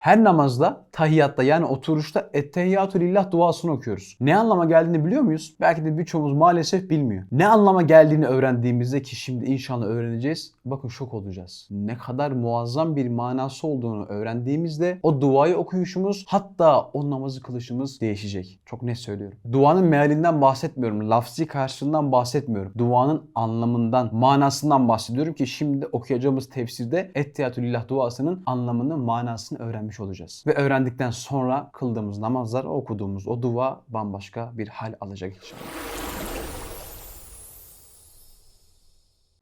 Her namazda, tahiyyatta yani oturuşta ettehiyyatü lillah duasını okuyoruz. Ne anlama geldiğini biliyor muyuz? Belki de birçoğumuz maalesef bilmiyor. Ne anlama geldiğini öğrendiğimizde ki şimdi inşallah öğreneceğiz. Bakın şok olacağız. Ne kadar muazzam bir manası olduğunu öğrendiğimizde o duayı okuyuşumuz hatta o namazı kılışımız değişecek. Çok net söylüyorum. Duanın mealinden bahsetmiyorum. Lafzi karşılığından bahsetmiyorum. Duanın anlamından, manasından bahsediyorum ki şimdi okuyacağımız tefsirde Ettehiyatü Lillah duasının anlamını, manasını öğrenmiş olacağız. Ve öğrendikten sonra kıldığımız namazlar, okuduğumuz o dua bambaşka bir hal alacak inşallah.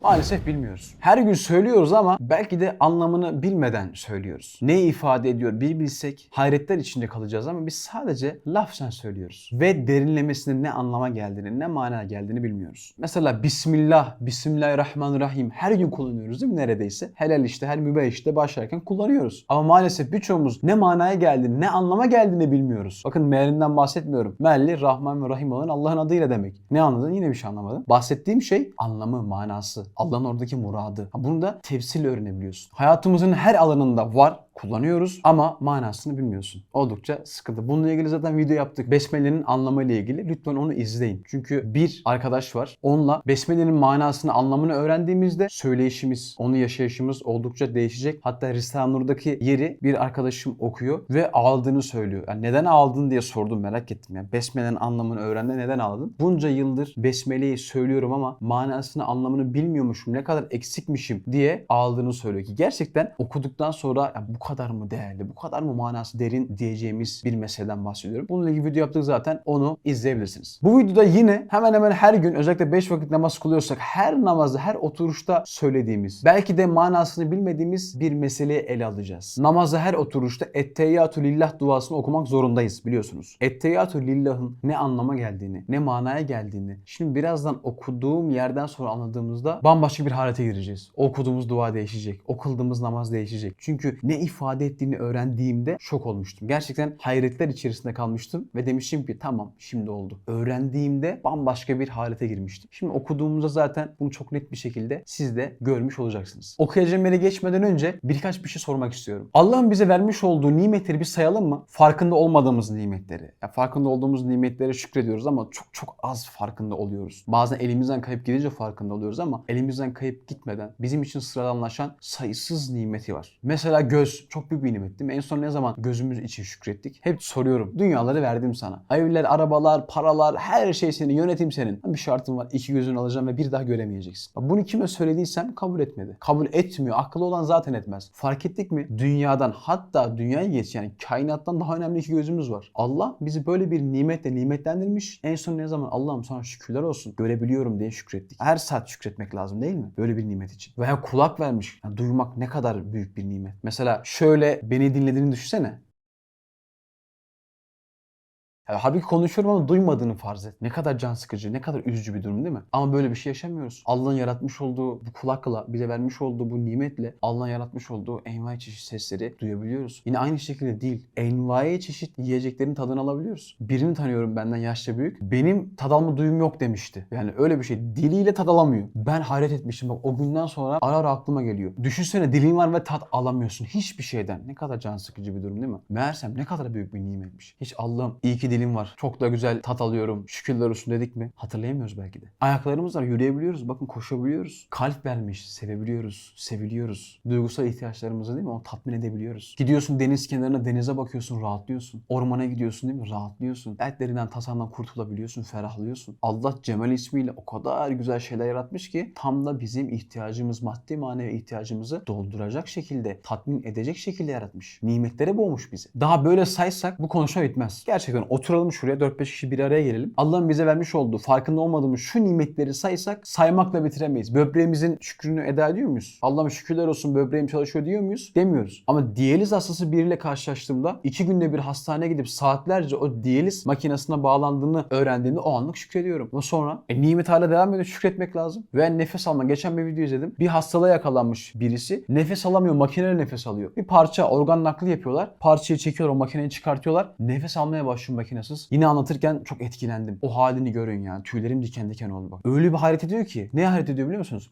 Maalesef bilmiyoruz. Her gün söylüyoruz ama belki de anlamını bilmeden söylüyoruz. Ne ifade ediyor bir bilsek hayretler içinde kalacağız ama biz sadece lafzen söylüyoruz. Ve derinlemesinin ne anlama geldiğini, ne mana geldiğini bilmiyoruz. Mesela Bismillah, Bismillahirrahmanirrahim her gün kullanıyoruz değil mi neredeyse? Helal işte, her mübah işte başlarken kullanıyoruz. Ama maalesef birçoğumuz ne manaya geldiğini, ne anlama geldiğini bilmiyoruz. Bakın mealinden bahsetmiyorum. Mealli, Rahman ve Rahim olan Allah'ın adıyla demek. Ne anladın? Yine bir şey anlamadın. Bahsettiğim şey anlamı, manası. Allah'ın oradaki muradı. Bunu da tefsirle öğrenebiliyorsun. Hayatımızın her alanında var kullanıyoruz ama manasını bilmiyorsun. Oldukça sıkıntı. Bununla ilgili zaten video yaptık. Besmele'nin anlamıyla ilgili. Lütfen onu izleyin. Çünkü bir arkadaş var. Onunla Besmele'nin manasını, anlamını öğrendiğimizde söyleyişimiz, onu yaşayışımız oldukça değişecek. Hatta Risale-i Nur'daki yeri bir arkadaşım okuyor ve ağladığını söylüyor. Yani neden ağladın diye sordum merak ettim. Yani Besmele'nin anlamını öğrendi. Neden ağladın? Bunca yıldır Besmele'yi söylüyorum ama manasını, anlamını bilmiyormuşum. Ne kadar eksikmişim diye ağladığını söylüyor ki gerçekten okuduktan sonra ya bu kadar mı değerli, bu kadar mı manası derin diyeceğimiz bir meseleden bahsediyorum. Bununla ilgili video yaptık zaten onu izleyebilirsiniz. Bu videoda yine hemen hemen her gün özellikle 5 vakit namaz kılıyorsak her namazda, her oturuşta söylediğimiz, belki de manasını bilmediğimiz bir meseleyi ele alacağız. Namazda her oturuşta Etteyyatü Lillah duasını okumak zorundayız biliyorsunuz. Etteyyatü Lillah'ın ne anlama geldiğini, ne manaya geldiğini şimdi birazdan okuduğum yerden sonra anladığımızda bambaşka bir halete gireceğiz. Okuduğumuz dua değişecek. O kıldığımız namaz değişecek. Çünkü ne ifade ettiğini öğrendiğimde şok olmuştum. Gerçekten hayretler içerisinde kalmıştım ve demiştim ki tamam şimdi oldu. Öğrendiğimde bambaşka bir halete girmiştim. Şimdi okuduğumuzda zaten bunu çok net bir şekilde siz de görmüş olacaksınız. Okuyacağım yere geçmeden önce birkaç bir şey sormak istiyorum. Allah'ın bize vermiş olduğu nimetleri bir sayalım mı? Farkında olmadığımız nimetleri. Ya farkında olduğumuz nimetlere şükrediyoruz ama çok çok az farkında oluyoruz. Bazen elimizden kayıp gidince farkında oluyoruz ama elimizden kayıp gitmeden bizim için sıradanlaşan sayısız nimeti var. Mesela göz çok büyük bir nimet değil mi? En son ne zaman gözümüz için şükrettik? Hep soruyorum. Dünyaları verdim sana. Evler, arabalar, paralar, her şey senin, yönetim senin. Bir şartım var. İki gözünü alacağım ve bir daha göremeyeceksin. Bunu kime söylediysem kabul etmedi. Kabul etmiyor. Akıllı olan zaten etmez. Fark ettik mi? Dünyadan hatta dünyayı geç yani kainattan daha önemli iki gözümüz var. Allah bizi böyle bir nimetle nimetlendirmiş. En son ne zaman Allah'ım sana şükürler olsun. Görebiliyorum diye şükrettik. Her saat şükretmek lazım değil mi? Böyle bir nimet için. Veya kulak vermiş. Yani duymak ne kadar büyük bir nimet. Mesela şöyle beni dinlediğini düşünsene. Ya halbuki konuşuyorum ama duymadığını farz et. Ne kadar can sıkıcı, ne kadar üzücü bir durum değil mi? Ama böyle bir şey yaşamıyoruz. Allah'ın yaratmış olduğu bu kulakla, bize vermiş olduğu bu nimetle Allah'ın yaratmış olduğu envai çeşit sesleri duyabiliyoruz. Yine aynı şekilde değil. Envai çeşit yiyeceklerin tadını alabiliyoruz. Birini tanıyorum benden yaşça büyük. Benim tad alma duyum yok demişti. Yani öyle bir şey. Diliyle tad alamıyor. Ben hayret etmiştim. Bak o günden sonra ara ara aklıma geliyor. Düşünsene dilin var ve tat alamıyorsun. Hiçbir şeyden. Ne kadar can sıkıcı bir durum değil mi? Meğersem ne kadar büyük bir nimetmiş. Hiç Allah'ım iyi ki dilim var. Çok da güzel tat alıyorum. Şükürler olsun dedik mi? Hatırlayamıyoruz belki de. Ayaklarımız var. Yürüyebiliyoruz. Bakın koşabiliyoruz. Kalp vermiş. Sevebiliyoruz. Seviliyoruz. Duygusal ihtiyaçlarımızı değil mi? Onu tatmin edebiliyoruz. Gidiyorsun deniz kenarına denize bakıyorsun. Rahatlıyorsun. Ormana gidiyorsun değil mi? Rahatlıyorsun. Dertlerinden tasandan kurtulabiliyorsun. Ferahlıyorsun. Allah Cemal ismiyle o kadar güzel şeyler yaratmış ki tam da bizim ihtiyacımız maddi manevi ihtiyacımızı dolduracak şekilde tatmin edecek şekilde yaratmış. Nimetlere boğmuş bizi. Daha böyle saysak bu konuşma bitmez. Gerçekten oturalım şuraya 4-5 kişi bir araya gelelim. Allah'ın bize vermiş olduğu farkında olmadığımız şu nimetleri saysak saymakla bitiremeyiz. Böbreğimizin şükrünü eda ediyor muyuz? Allah'ım şükürler olsun böbreğim çalışıyor diyor muyuz? Demiyoruz. Ama diyaliz hastası biriyle karşılaştığımda iki günde bir hastaneye gidip saatlerce o diyaliz makinesine bağlandığını öğrendiğinde o anlık şükrediyorum. Ama sonra e, nimet hala devam ediyor şükretmek lazım. Ve nefes alma. Geçen bir video izledim. Bir hastalığa yakalanmış birisi. Nefes alamıyor. Makineyle nefes alıyor. Bir parça organ nakli yapıyorlar. Parçayı çekiyorlar. O makineyi çıkartıyorlar. Nefes almaya başlıyor makinesiz. Yine anlatırken çok etkilendim. O halini görün ya. Tüylerim diken diken oldu bak. Öyle bir hayret ediyor ki. Ne hayret ediyor biliyor musunuz?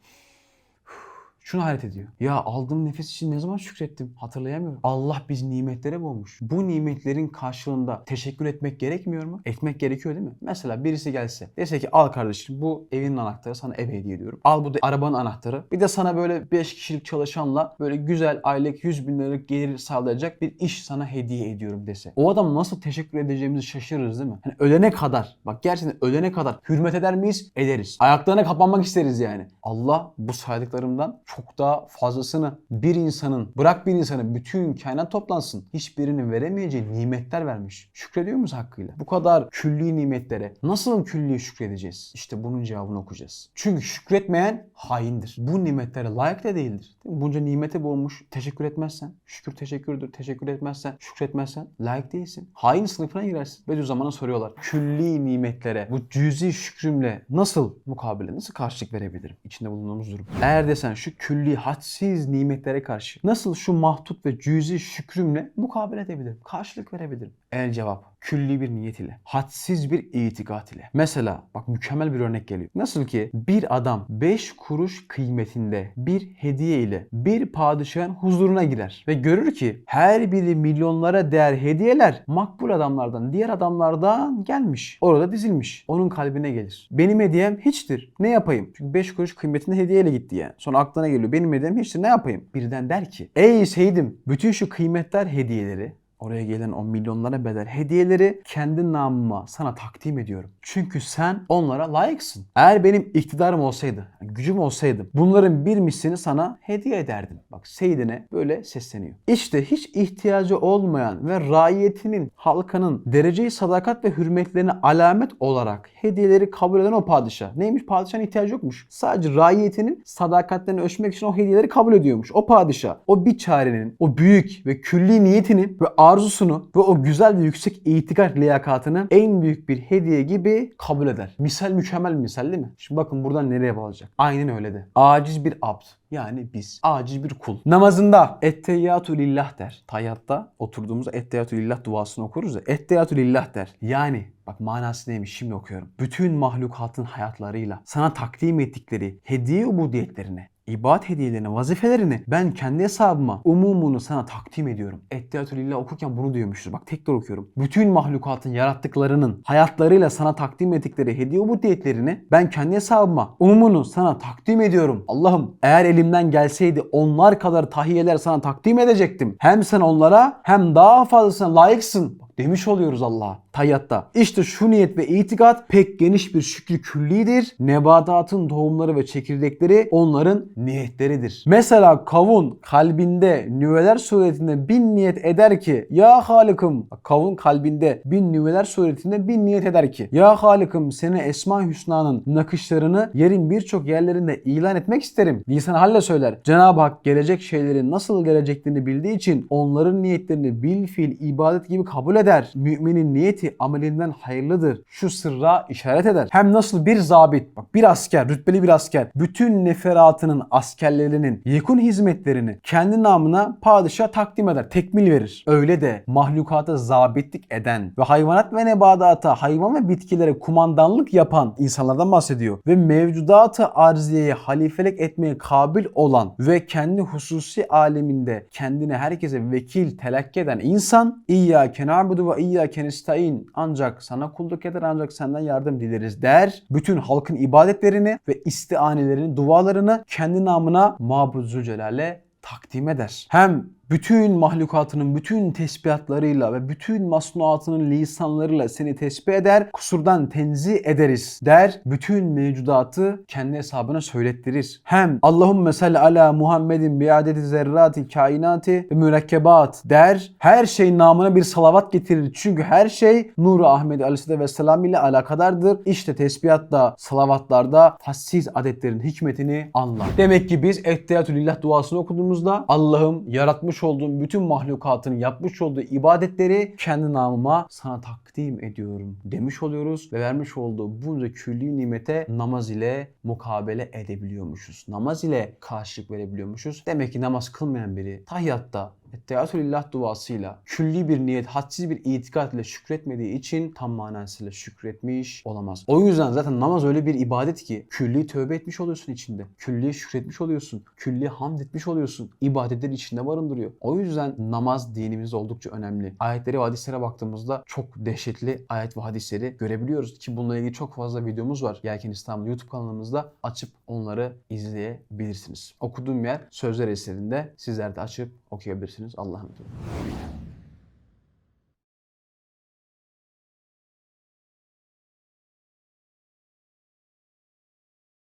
Şunu hayret ediyor. Ya aldığım nefes için ne zaman şükrettim? Hatırlayamıyorum. Allah biz nimetlere boğmuş. Bu nimetlerin karşılığında teşekkür etmek gerekmiyor mu? Etmek gerekiyor değil mi? Mesela birisi gelse dese ki al kardeşim bu evin anahtarı sana ev hediye ediyorum. Al bu da arabanın anahtarı. Bir de sana böyle 5 kişilik çalışanla böyle güzel aylık 100 bin liralık gelir sağlayacak bir iş sana hediye ediyorum dese. O adam nasıl teşekkür edeceğimizi şaşırırız değil mi? Hani ölene kadar bak gerçekten ölene kadar hürmet eder miyiz? Ederiz. Ayaklarına kapanmak isteriz yani. Allah bu saydıklarımdan çok daha fazlasını bir insanın bırak bir insanın bütün kainat toplansın hiçbirinin veremeyeceği nimetler vermiş. Şükrediyor muyuz hakkıyla? Bu kadar külli nimetlere nasıl külli şükredeceğiz? İşte bunun cevabını okuyacağız. Çünkü şükretmeyen haindir. Bu nimetlere layık da değildir. Değil? Bunca nimete boğulmuş. Teşekkür etmezsen, şükür teşekkürdür. Teşekkür etmezsen, şükretmezsen layık değilsin. Hain sınıfına girersin. Bediüzzaman'a soruyorlar. Külli nimetlere bu cüzi şükrümle nasıl mukabele, nasıl karşılık verebilirim? İçinde bulunduğumuz durum. Eğer desen şu külli, hadsiz nimetlere karşı nasıl şu mahdut ve cüzi şükrümle mukabele edebilirim? Karşılık verebilirim. El cevap külli bir niyet ile, hadsiz bir itikat ile. Mesela bak mükemmel bir örnek geliyor. Nasıl ki bir adam 5 kuruş kıymetinde bir hediye ile bir padişahın huzuruna girer ve görür ki her biri milyonlara değer hediyeler makbul adamlardan, diğer adamlardan gelmiş. Orada dizilmiş. Onun kalbine gelir. Benim hediyem hiçtir. Ne yapayım? Çünkü 5 kuruş kıymetinde hediyeyle gitti yani. Sonra aklına geliyor. Benim hediyem hiçtir. Ne yapayım? Birden der ki ey Seydim bütün şu kıymetler hediyeleri Oraya gelen o milyonlara bedel hediyeleri kendi namıma sana takdim ediyorum. Çünkü sen onlara layıksın. Eğer benim iktidarım olsaydı, gücüm olsaydı bunların bir mislini sana hediye ederdim. Bak Seyyidine böyle sesleniyor. İşte hiç ihtiyacı olmayan ve raiyetinin, halkının dereceyi sadakat ve hürmetlerine alamet olarak hediyeleri kabul eden o padişah. Neymiş? Padişahın ihtiyacı yokmuş. Sadece raiyetinin sadakatlerini ölçmek için o hediyeleri kabul ediyormuş. O padişah, o bir çarenin, o büyük ve külli niyetini ve arzusunu ve o güzel ve yüksek itikad liyakatını en büyük bir hediye gibi kabul eder. Misal mükemmel bir misal değil mi? Şimdi bakın buradan nereye bağlayacak? Aynen öyle de. Aciz bir abd. Yani biz. Aciz bir kul. Namazında etteyyatü lillah der. Tayyatta oturduğumuzda etteyyatü lillah duasını okuruz ya. Etteyyatü lillah der. Yani Bak manası neymiş şimdi okuyorum. Bütün mahlukatın hayatlarıyla sana takdim ettikleri hediye ubudiyetlerine İbadet hediyelerini, vazifelerini ben kendi hesabıma umumunu sana takdim ediyorum. Ettiyatülillah okurken bunu diyormuşuz. Bak tekrar okuyorum. Bütün mahlukatın yarattıklarının hayatlarıyla sana takdim ettikleri hediye ubudiyetlerini ben kendi hesabıma umumunu sana takdim ediyorum. Allah'ım eğer elimden gelseydi onlar kadar tahiyeler sana takdim edecektim. Hem sen onlara hem daha fazlasına layıksın demiş oluyoruz Allah'a tayyatta. İşte şu niyet ve itikat pek geniş bir şükrü küllidir. Nebatatın tohumları ve çekirdekleri onların niyetleridir. Mesela kavun kalbinde nüveler suretinde bin niyet eder ki ya Halıkım kavun kalbinde bin nüveler suretinde bin niyet eder ki ya Halıkım seni Esma Hüsna'nın nakışlarını yerin birçok yerlerinde ilan etmek isterim. Lisan halle söyler. Cenab-ı Hak gelecek şeylerin nasıl geleceklerini bildiği için onların niyetlerini bil fiil ibadet gibi kabul eder. Müminin niyeti amelinden hayırlıdır. Şu sırra işaret eder. Hem nasıl bir zabit, bak bir asker, rütbeli bir asker, bütün neferatının askerlerinin yekun hizmetlerini kendi namına padişah takdim eder, tekmil verir. Öyle de mahlukata zabitlik eden ve hayvanat ve nebadata, hayvan ve bitkilere kumandanlık yapan insanlardan bahsediyor. Ve mevcudatı arziyeye halifelik etmeye kabil olan ve kendi hususi aleminde kendine herkese vekil telakki eden insan İyyâke na'budu ve İyyâke nestaîn ancak sana kulluk eder ancak senden yardım dileriz der. Bütün halkın ibadetlerini ve istianelerini, dualarını kendi namına Mabud Zülcelal'e takdim eder. Hem bütün mahlukatının bütün tesbihatlarıyla ve bütün masnuatının lisanlarıyla seni tesbih eder, kusurdan tenzih ederiz der. Bütün mevcudatı kendi hesabına söylettirir. Hem Allahümme salli ala Muhammedin biadeti zerrati kainati ve mürekkebat der. Her şey namına bir salavat getirir. Çünkü her şey Nuru Ahmet Aleyhisselatü Vesselam ile alakadardır. İşte tesbihatta, salavatlarda hassiz adetlerin hikmetini anlar. Demek ki biz Ettehiyatülillah duasını okuduğumuzda Allah'ım yaratmış olduğum bütün mahlukatın yapmış olduğu ibadetleri kendi namıma sana takdim ediyorum demiş oluyoruz ve vermiş olduğu bunca külli nimete namaz ile mukabele edebiliyormuşuz. Namaz ile karşılık verebiliyormuşuz. Demek ki namaz kılmayan biri tahiyyatta Etteatülillah duasıyla külli bir niyet, hadsiz bir itikat ile şükretmediği için tam manasıyla şükretmiş olamaz. O yüzden zaten namaz öyle bir ibadet ki külli tövbe etmiş oluyorsun içinde. Külli şükretmiş oluyorsun. Külli hamd etmiş oluyorsun. İbadetleri içinde barındırıyor. O yüzden namaz dinimizde oldukça önemli. Ayetleri ve hadislere baktığımızda çok dehşetli ayet ve hadisleri görebiliyoruz ki bununla ilgili çok fazla videomuz var. Yelken İstanbul YouTube kanalımızda açıp onları izleyebilirsiniz. Okuduğum yer Sözler eserinde sizler de açıp okuyabilirsiniz. Allah'ın emri.